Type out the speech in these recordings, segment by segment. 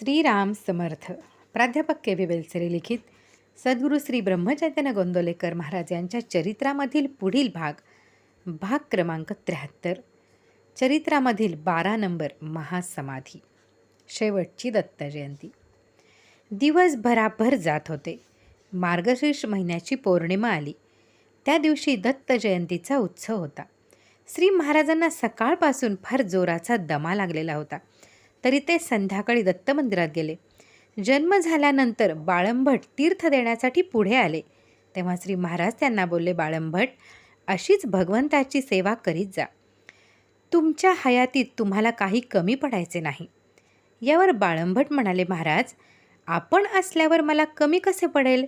श्रीराम समर्थ. प्राध्यापक K V वेलसरे लिखित सद्गुरू श्री ब्रह्मचैतन्य गोंदोलेकर महाराज यांच्या चरित्रामधील पुढील भाग भाग क्रमांक त्र्याहत्तर. चरित्रामधील बारा नंबर महासमाधी. शेवटची दत्त जयंती. दिवसभराभर जात होते. मार्गशीर्ष महिन्याची पौर्णिमा आली. त्या दिवशी दत्त जयंतीचा उत्सव होता. श्री महाराजांना सकाळपासून फार जोराचा दमा लागलेला होता. तरी ते संध्याकाळी दत्त मंदिरात गेले. जन्म झाल्यानंतर बाळंभट तीर्थ देण्यासाठी पुढे आले. तेव्हा श्री महाराज त्यांना बोलले बाळंभट अशीच भगवंताची सेवा करीत जा. तुमच्या हयातीत तुम्हाला काही कमी पडायचे नाही. यावर बाळंभट म्हणाले महाराज आपण असल्यावर मला कमी कसे पडेल?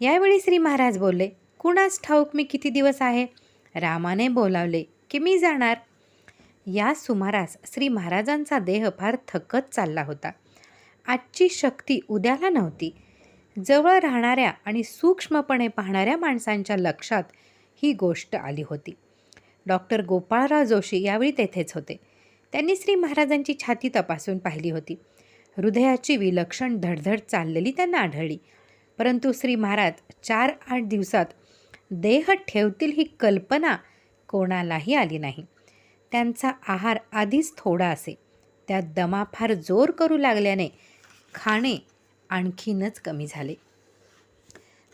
यावेळी श्री महाराज बोलले कुणास ठाऊक मी किती दिवस आहे? रामाने बोलावले की मी जाणार. या सुमारास श्री महाराजांचा देह फार थकत चालला होता. आजची शक्ती उद्याला नव्हती. जवळ राहणाऱ्या आणि सूक्ष्मपणे पाहणाऱ्या माणसांच्या लक्षात ही गोष्ट आली होती. डॉक्टर गोपाळराव जोशी यावेळी तेथेच होते. त्यांनी श्री महाराजांची छाती तपासून पाहिली होती. हृदयाची विलक्षण धडधड चाललेली त्यांना आढळली. परंतु श्री महाराज चार आठ दिवसात देह ठेवतील ही कल्पना कोणालाही आली नाही. त्यांचा आहार आधीच थोडा असे. त्यात दमा फार जोर करू लागल्याने खाणे आणखीनच कमी झाले.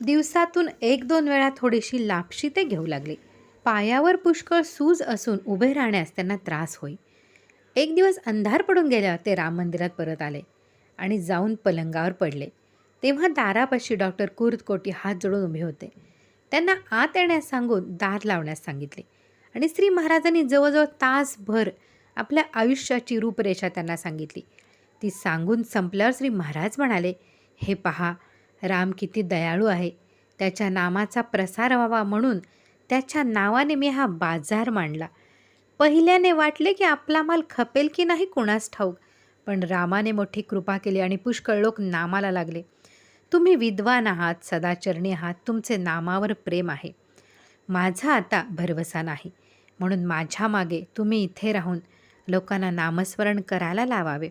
दिवसातून एक दोन वेळा थोडीशी लापशी ते घेऊ लागले. पायावर पुष्कळ सूज असून उभे राहण्यास त्यांना त्रास होई. एक दिवस अंधार पडून गेल्यावर ते राम मंदिरात परत आले आणि जाऊन पलंगावर पडले. तेव्हा दारापाशी डॉक्टर कुर्तकोटी हात जोडून उभे होते. त्यांना आत येण्यास सांगून दार लावण्यास सांगितले. आणि श्री महाराजांनी जवळजवळ तासभर आपल्या आयुष्याची रूपरेषा त्यांना सांगितली. ती सांगून संपल्यावर श्री महाराज म्हणाले हे पहा राम किती दयाळू आहे. त्याच्या नामाचा प्रसार व्हावा म्हणून त्याच्या नावाने मी हा बाजार मांडला. पहिल्याने वाटले की आपला माल खपेल की नाही कोणास ठाऊक पण रामाने मोठी कृपा केली आणि पुष्कळ लोक नामाला लागले. तुम्ही विद्वान आहात सदाचरणी आहात तुमचे नामावर प्रेम आहे. माझा आता भरवसा नाही. म्हणून माझ्या मागे तुम्ही इथे राहून लोकांना नामस्मरण करायला लावावे.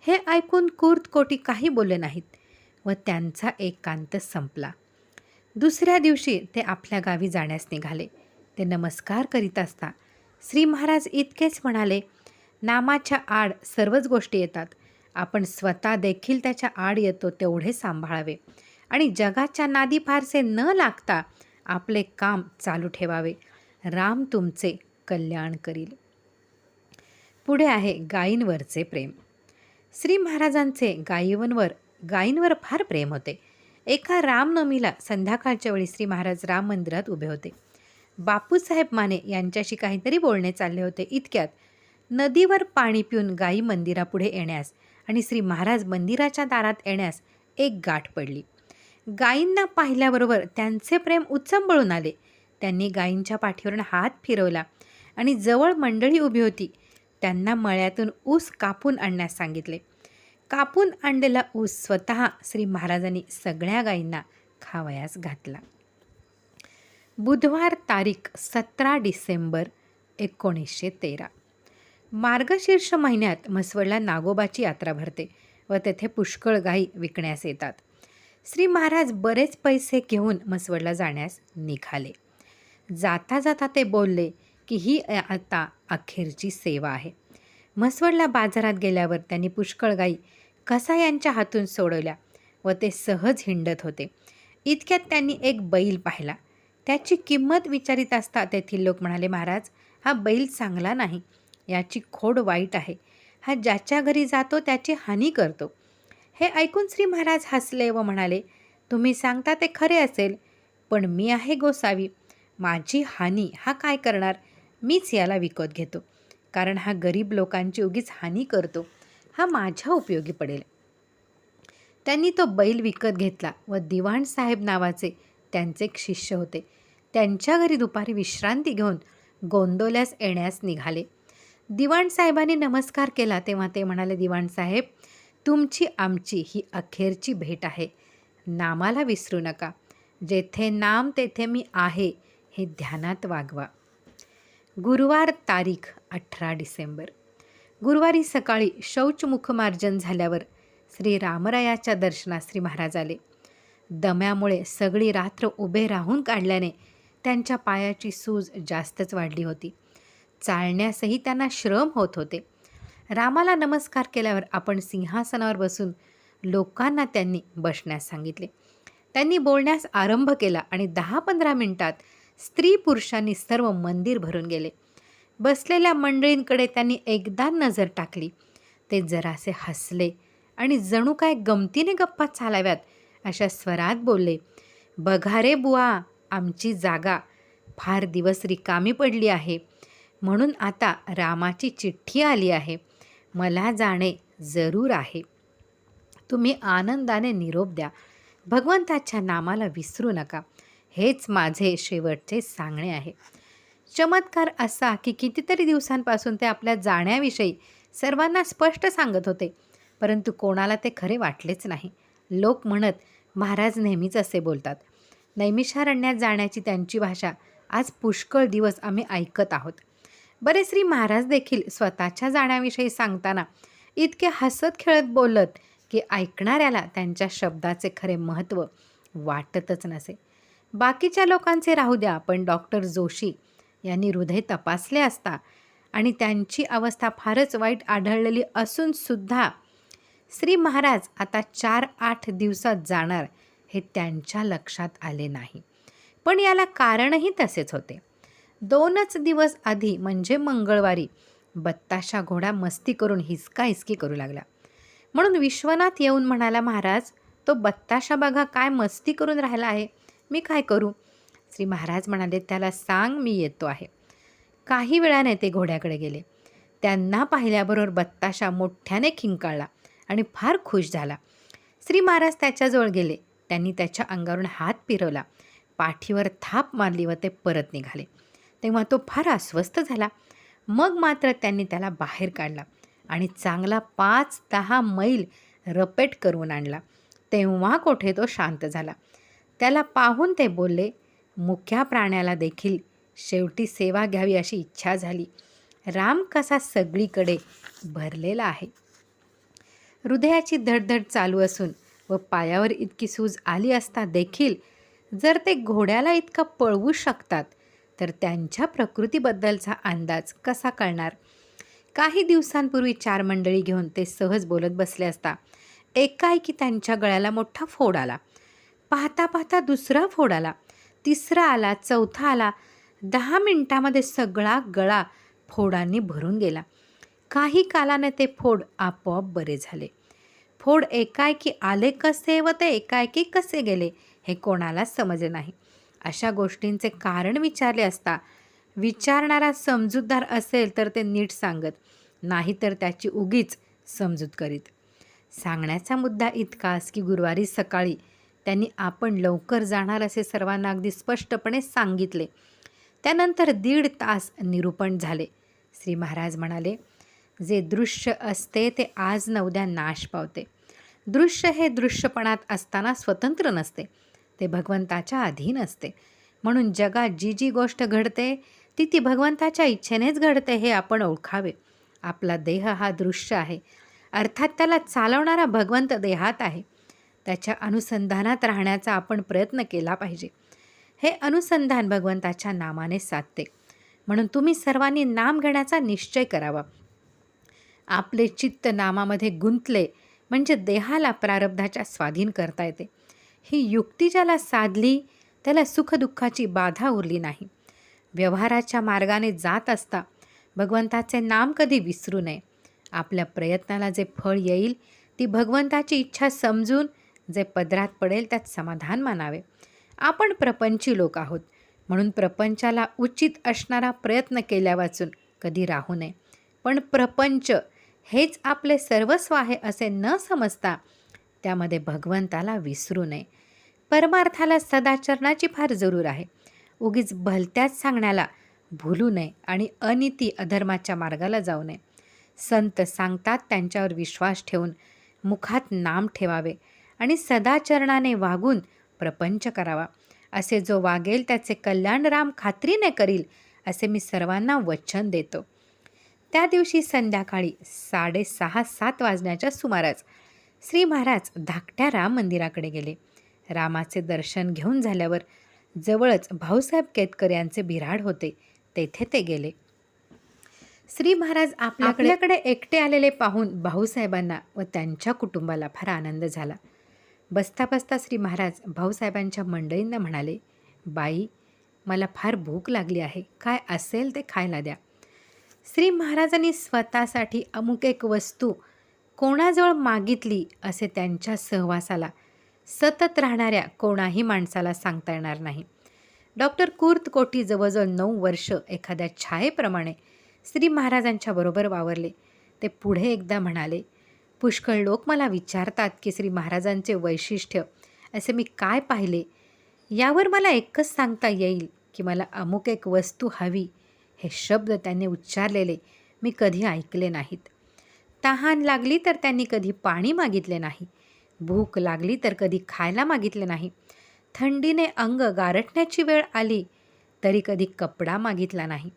हे ऐकून कुर्त कोटी काही बोलले नाहीत व त्यांचा एकांत संपला. दुसऱ्या दिवशी ते आपल्या गावी जाण्यास निघाले. ते नमस्कार करीत असता श्री महाराज इतकेच म्हणाले नामाच्या आड सर्वच गोष्टी येतात. आपण स्वतः देखील त्याच्या आड येतो तेवढे सांभाळावे. आणि जगाच्या नादी फारसे न लागता आपले काम चालू ठेवावे. राम तुमचे कल्याण करील. पुढे आहे गायींवरचे प्रेम. श्री महाराजांचे गायींवर गायींवर फार प्रेम होते. एका रामनवमीला संध्याकाळच्या वेळी श्री महाराज राम मंदिरात उभे होते. बापूसाहेब माने यांच्याशी काहीतरी बोलणे चालले होते इतक्यात. नदीवर पाणी पिऊन गायी मंदिरापुढे येण्यास आणि श्री महाराज मंदिराच्या दारात येण्यास एक गाठ पडली. गायींना पाहिल्याबरोबर त्यांचे प्रेम उच्चंबळून आले. त्यांनी गायींच्या पाठीवरून हात फिरवला आणि जवळ मंडळी उभी होती. त्यांना मळ्यातून ऊस कापून आणण्यास सांगितले. कापून आणलेला ऊस स्वतः श्री महाराजांनी सगळ्या गायींना खावयास घातला. बुधवार तारीख सतरा डिसेंबर एकोणीसशे तेरा. मार्गशीर्ष महिन्यात म्हसवडला नागोबाची यात्रा भरते व तेथे पुष्कळ गायी विकण्यास येतात. श्री महाराज बरेच पैसे घेऊन म्हसवडला जाण्यास निघाले. जाता जाता ते बोलले की ही आता अखेरची सेवा आहे. म्हसवडला बाजारात गेल्यावर त्यांनी पुष्कळ गाई कसा यांच्या हातून सोडवल्या व ते सहज हिंडत होते. इतक्यात त्यांनी एक बैल पाहिला. त्याची किंमत विचारित असता तेथील लोक म्हणाले महाराज हा बैल चांगला नाही. याची खोड वाईट आहे. हा ज्याच्या घरी जातो त्याची हानी करतो. हे ऐकून श्री महाराज हसले व म्हणाले तुम्ही सांगता ते खरे असेल पण मी आहे गोसावी. माझी हानी हा काय करणार? मीच याला विकत घेतो. कारण हा गरीब लोकांची उगीच हानी करतो. हा माझ्या उपयोगी पडेल. त्यांनी तो बैल विकत घेतला व दिवाण साहेब नावाचे त्यांचे एक शिष्य होते. त्यांच्या घरी दुपारी विश्रांती घेऊन गोंदोल्यास येण्यास निघाले. दिवाण साहेबांनी नमस्कार केला तेव्हा ते म्हणाले दिवाण साहेब तुमची आमची ही अखेरची भेट आहे. नामाला विसरू नका. जेथे नाम तेथे मी आहे. हे ध्यानात वागवा. गुरुवार तारीख अठरा डिसेंबर. गुरुवारी सकाळी शौचमुखमार्जन झाल्यावर श्री रामरायाच्या दर्शनास श्री महाराज आले. दम्यामुळे सगळी रात्र उभे राहून काढल्याने त्यांच्या पायाची सूज जास्तच वाढली होती. चालण्यासही त्यांना श्रम होत होते. रामाला नमस्कार केल्यावर आपण सिंहासनावर बसून लोकांना त्यांनी बसण्यास सांगितले. त्यांनी बोलण्यास आरंभ केला आणि दहा पंधरा मिनिटात स्त्री पुरुषांनी सर्व मंदिर भरून गेले. बसलेल्या मंडळींकडे त्यांनी एकदा नजर टाकली. ते जरासे हसले आणि जणू काय गमतीने गप्पा चालाव्यात अशा स्वरात बोलले बघा रे बुवा आमची जागा फार दिवस रिकामी पडली आहे. म्हणून आता रामाची चिठ्ठी आली आहे. मला जाणे जरूर आहे. तुम्ही आनंदाने निरोप द्या. भगवंताच्या नामाला विसरू नका. हेच माझे शेवटचे सांगणे आहे. चमत्कार असा की कितीतरी दिवसांपासून ते आपल्या जाण्याविषयी सर्वांना स्पष्ट सांगत होते परंतु कोणाला ते खरे वाटलेच नाही. लोक म्हणत महाराज नेहमीच असे बोलतात. नैमिषारण्यात जाण्याची त्यांची भाषा आज पुष्कळ दिवस आम्ही ऐकत आहोत. बरे श्री महाराज देखील स्वतःच्या जाण्याविषयी सांगताना इतके हसत खेळत बोलत की ऐकणाऱ्याला त्यांच्या शब्दाचे खरे महत्त्व वाटतच नसे. बाकीच्या लोकांचे राहू द्या पण डॉक्टर जोशी यांनी हृदय तपासले असता आणि त्यांची अवस्था फारच वाईट आढळलेली असूनसुद्धा श्री महाराज आता चार आठ दिवसात जाणार हे त्यांच्या लक्षात आले नाही. पण याला कारणही तसेच होते. दोनच दिवस आधी म्हणजे मंगळवारी बत्ताशा घोडा मस्ती करून हिसका हिसकी करू लागला. म्हणून विश्वनाथ येऊन म्हणाला महाराज तो बत्ताशा बघा काय मस्ती करून राहिला आहे. मी काय करू? श्री महाराज म्हणाले त्याला सांग मी येतो आहे. काही वेळाने ते घोड्याकडे गेले. त्यांना पाहिल्याबरोबर बत्ताशा मोठ्याने खिंकाळला आणि फार खुश झाला. श्री महाराज त्याच्याजवळ गेले. त्यांनी त्याच्या अंगावरून हात फिरवला. पाठीवर थाप मारली व ते परत निघाले. तेव्हा तो फार अस्वस्थ झाला. मग मात्र त्यांनी त्याला बाहेर काढला आणि चांगला पाच दहा मैल रपेट करून आणला. तेव्हा कोठे तो शांत झाला. त्याला पाहून ते बोलले मुख्या प्राण्याला देखील शेवटी सेवा घ्यावी अशी इच्छा झाली. राम कसा सगळीकडे भरलेला आहे. हृदयाची धडधड चालू असून व पायावर इतकी सूज आली असता देखील जर ते घोड्याला इतका पळवू शकतात तर त्यांच्या प्रकृतीबद्दलचा अंदाज कसा कळणार? काही दिवसांपूर्वी चार मंडळी घेऊन ते सहज बोलत बसले असता एकाएकी त्यांच्या गळ्याला मोठा फोड आला. पाहता पाहता दुसरा फोड आला. तिसरा आला चौथा आला. दहा मिनटामध्ये सगळा गळा फोडांनी भरून गेला. काही कालाने ते फोड आपोआप बरे झाले. फोड एकाएकी आले कसे व ते एकाएकी कसे गेले हे कोणाला समजले नाही. अशा गोष्टींचे कारण विचारले असता विचारणारा समजूतदार असेल तर ते नीट सांगत नाही तर त्याची उगीच समजूत करीत. सांगण्याचा मुद्दा इतकाच की गुरुवारी सकाळी त्यांनी आपण लवकर जाणार असे सर्वांना अगदी स्पष्टपणे सांगितले. त्यानंतर दीड तास निरूपण झाले. श्री महाराज म्हणाले जे दृश्य असते ते आज न उद्या नाश पावते. दृश्य हे दृश्यपणात असताना स्वतंत्र नसते. ते भगवंताच्या अधीन असते. म्हणून जगात जी जी गोष्ट घडते ती ती भगवंताच्या इच्छेनेच घडते हे आपण ओळखावे. आपला देह हा दृश्य आहे. अर्थात त्याला चालवणारा भगवंत देहात आहे. त्याच्या अनुसंधानात राहण्याचा आपण प्रयत्न केला पाहिजे. हे अनुसंधान भगवंताच्या नामाने साधते. म्हणून तुम्ही सर्वांनी नाम घेण्याचा निश्चय करावा. आपले चित्त नामामध्ये गुंतले म्हणजे देहाला प्रारब्धाच्या स्वाधीन करता येते. ही युक्ती ज्याला साधली त्याला सुखदुःखाची बाधा उरली नाही. व्यवहाराच्या मार्गाने जात असता भगवंताचे नाम कधी विसरू नये. आपल्या प्रयत्नाला जे फळ येईल ती भगवंताची इच्छा समजून जे पदरात पडेल त्यात समाधान मानावे. आपण प्रपंची लोक आहोत. म्हणून प्रपंचाला उचित असणारा प्रयत्न केल्या वाचून कधी राहू नये. पण प्रपंच हेच आपले सर्वस्व आहे असे न समजता त्यामध्ये भगवंताला विसरू नये. परमार्थाला सदाचरणाची फार जरूर आहे. उगीच भलत्याच सांगण्याला भुलू नये आणि अनिती अधर्माच्या मार्गाला जाऊ नये. संत सांगतात त्यांच्यावर विश्वास ठेवून मुखात नाम ठेवावे. आणि सदाचरणाने वागून प्रपंच करावा. असे जो वागेल त्याचे कल्याण राम खात्रीने करील असे मी सर्वांना वचन देतो. त्या दिवशी संध्याकाळी साडेसहा सात वाजण्याच्या सुमारास श्री महाराज धाकट्या राम मंदिराकडे गेले. रामाचे दर्शन घेऊन झाल्यावर जवळच भाऊसाहेब केतकर यांचे बिराड होते. तेथे ते गेले. श्री महाराज आपल्याकडे एकटे आलेले पाहून भाऊसाहेबांना व त्यांच्या कुटुंबाला फार आनंद झाला. बसता बसता श्री महाराज भाऊसाहेबांच्या मंडळींना म्हणाले बाई मला फार भूक लागली आहे. काय असेल ते खायला द्या. श्री महाराजांनी स्वतःसाठी अमुक एक वस्तू कोणाजवळ मागितली असे त्यांच्या सहवासाला सतत राहणाऱ्या कोणाही माणसाला सांगता येणार नाही. डॉक्टर कुर्त कोटी जवळजवळ नऊ वर्ष एखाद्या छायेप्रमाणे श्री महाराजांच्या बरोबर वावरले. ते पुढे एकदा म्हणाले पुष्कळ लोक मला विचारतात की श्री महाराजांचे वैशिष्ट्य असे मी काय पाहिले? यावर मला एकच सांगता येईल की मला अमुक एक वस्तू हवी हे शब्द त्यांनी उच्चारलेले मी कधी ऐकले नाहीत. तहान लागली तर त्यांनी कधी पाणी मागितले नाही भूक लागली तर कधी खायला मागितले नाही. थंडीने अंग गारठण्याची वेळ आली तरी कधी कपडा मागितला नाही.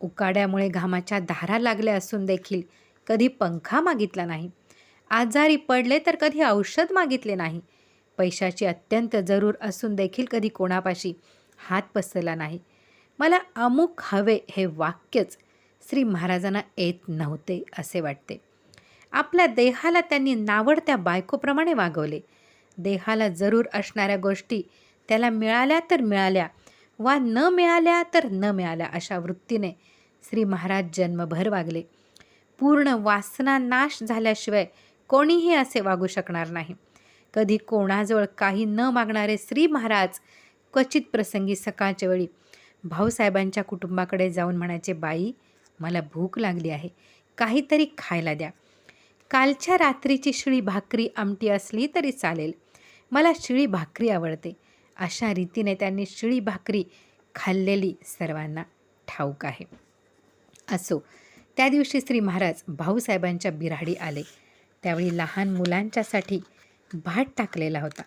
उकाड्यामुळे घामाच्या धारा लागल्या असून देखील कधी पंखा मागितला नाही. आजारी पडले तर कधी औषध मागितले नाही. पैशाची अत्यंत जरूर असून देखील कधी कोणापाशी हात पसरला नाही. मला अमुक हवे हे वाक्यच श्री महाराजांना येत नव्हते असे वाटते. आपल्या देहाला त्यांनी नावडत्या बायकोप्रमाणे वागवले. देहाला जरूर असणाऱ्या गोष्टी त्याला मिळाल्या तर मिळाल्या वा न मिळाल्या तर न मिळाल्या अशा वृत्तीने श्री महाराज जन्मभर वागले. पूर्ण वासना नाश झाल्याशिवाय कोणीही असे वागू शकणार नाही. कधी कोणाजवळ काही न मागणारे श्री महाराज क्वचित प्रसंगी सकाळच्या वेळी भाऊसाहेबांच्या कुटुंबाकडे जाऊन म्हणायचे बाई मला भूक लागली आहे. काहीतरी खायला द्या. कालच्या रात्रीची शिळी भाकरी आमटी असली तरी चालेल. मला शिळी भाकरी आवडते. अशा रीतीने त्यांनी शिळी भाकरी खाल्लेली सर्वांना ठाऊक आहे. असो त्या दिवशी श्री महाराज भाऊसाहेबांच्या बिराडी आले. त्यावेळी लहान मुलांच्यासाठी भात टाकलेला होता.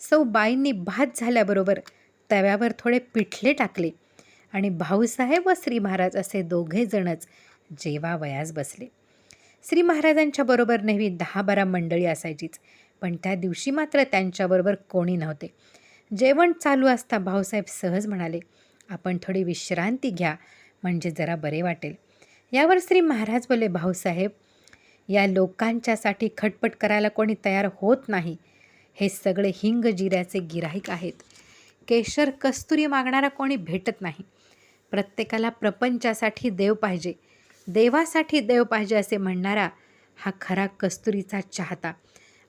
सौ बाईंनी भात झाल्याबरोबर तव्यावर थोडे पिठले टाकले आणि भाऊसाहेब व श्री महाराज असे दोघेजणच जेवावयास बसले. श्री महाराजांच्या बरोबर नेहमी दहा बारा मंडळी असायचीच पण त्या दिवशी मात्र त्यांच्याबरोबर कोणी नव्हते. जेवण चालू असता भाऊसाहेब सहज म्हणाले आपण थोडी विश्रांती घ्या म्हणजे जरा बरे वाटेल. यावर श्री महाराज बोले भाऊसाहेब या लोकांच्यासाठी खटपट करायला कोणी तयार होत नाही. हे सगळे हिंग जिऱ्याचे गिराहिक आहेत. केशर कस्तुरी मागणारा कोणी भेटत नाही. प्रत्येकाला प्रपंचासाठी देव पाहिजे. देवासाठी देव पाहिजे असे म्हणणारा हा खरा कस्तुरीचा चाहता.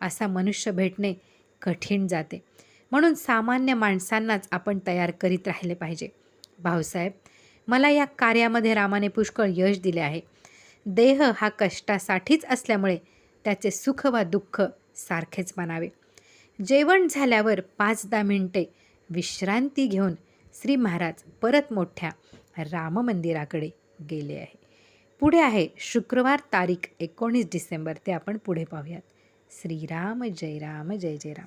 असा मनुष्य भेटणे कठीण जाते. म्हणून सामान्य माणसांनाच आपण तयार करीत राहिले पाहिजे. भाऊसाहेब मला या कार्यामध्ये रामाने पुष्कळ यश दिले आहे. देह हा कष्टासाठीच असल्यामुळे त्याचे सुख वा दुःख सारखेच मानावे जेवण झाल्यावर पाच दहा मिनिटे विश्रांती घेऊन श्री महाराज परत मोठ्या राम मंदिराकडे गेले आहे. पुढे आहे शुक्रवार तारीख एकोणीस डिसेंबर. ते आपण पुढे पाहूयात. श्रीराम जय राम जय जय राम.